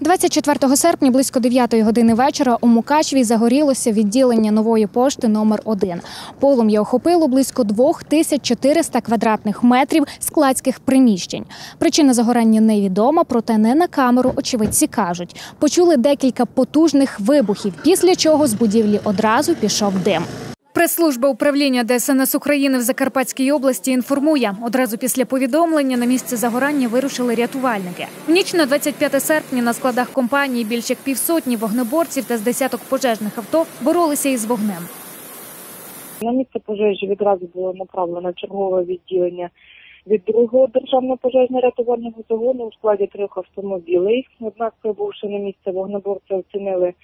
24 серпня близько 9 години вечора у Мукачеві загорілося відділення нової пошти номер 1 Полум'я охопило близько 2400 квадратних метрів складських приміщень. Причина загорання невідома, проте не на камеру очевидці кажуть. Почули декілька потужних вибухів, після чого з будівлі одразу пішов дим. Прес-служба управління ДСНС України в Закарпатській області інформує, одразу після повідомлення на місце загорання вирушили рятувальники. В ніч на 25 серпня на складах компанії більш як півсотні вогнеборців та з десяток пожежних авто боролися із вогнем. На місце пожежі відразу було направлено чергове відділення від другого державного пожежно-рятувального загону у складі трьох автомобілей. Однак, прибувши на місце, вогнеборці оцінили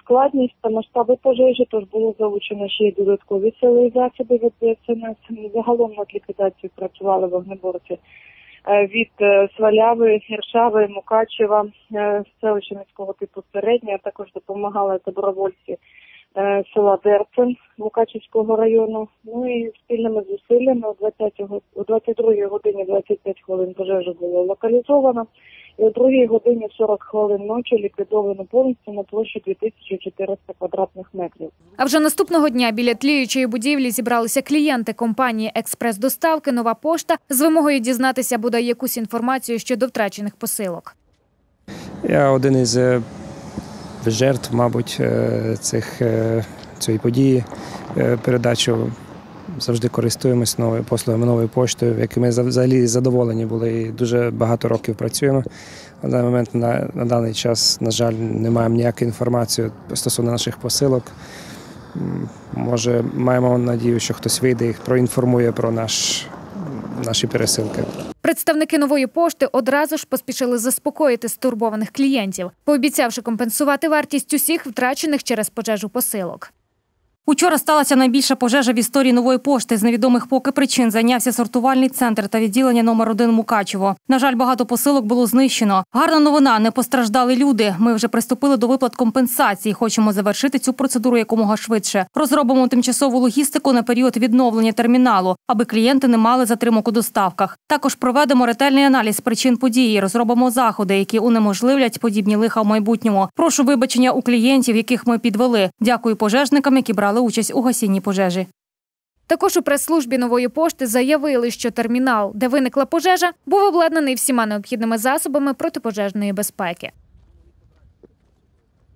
складність та масштаби пожежі, тож було залучено ще й додаткові сили і засоби від ДСНС. Загалом над ліквідацією працювали вогнеборці е, від е, Сваляви, Гіршави, Мукачева, е, селища міського типу середня, також допомагали добровольці е, села Дерцен Мукачівського району. Ну і спільними зусиллями о 20 го- о 22 годині 25 хвилин пожежа було локалізовано. І о 2 годині 40 хвилин ночі ліквідовано повністю на площі 2400 квадратних метрів. А вже наступного дня біля тліючої будівлі зібралися клієнти компанії експрес-доставки Нова пошта з вимогою дізнатися бодай якусь інформацію щодо втрачених посилок. Я один із е, жертв, мабуть, е, цих, е, цієї події. Передачу завжди користуємось новою послугами новою поштою, якими за- взагалі задоволені були і дуже багато років працюємо. На даний момент на, на даний час, на жаль, не маємо ніякої інформації стосовно наших посилок. Може, маємо надію, що хтось вийде і проінформує про наш, наші пересилки. Представники нової пошти одразу ж поспішили заспокоїти стурбованих клієнтів, пообіцявши компенсувати вартість усіх втрачених через пожежу посилок. Учора сталася найбільша пожежа в історії нової пошти. З невідомих поки причин зайнявся сортувальний центр та відділення номер 1 Мукачево. На жаль, багато посилок було знищено. Гарна новина, не постраждали люди. Ми вже приступили до виплат компенсацій. Хочемо завершити цю процедуру якомога швидше. Розробимо тимчасову логістику на період відновлення терміналу, аби клієнти не мали затримок у доставках. Також проведемо ретельний аналіз причин події. Розробимо заходи, які унеможливлять подібні лиха в майбутньому. Прошу вибачення у клієнтів, яких ми підвели. Дякую пожежникам, які брали участь у гасінні пожежі. Також у прес-службі нової пошти заявили, що термінал, де виникла пожежа, був обладнаний всіма необхідними засобами протипожежної безпеки.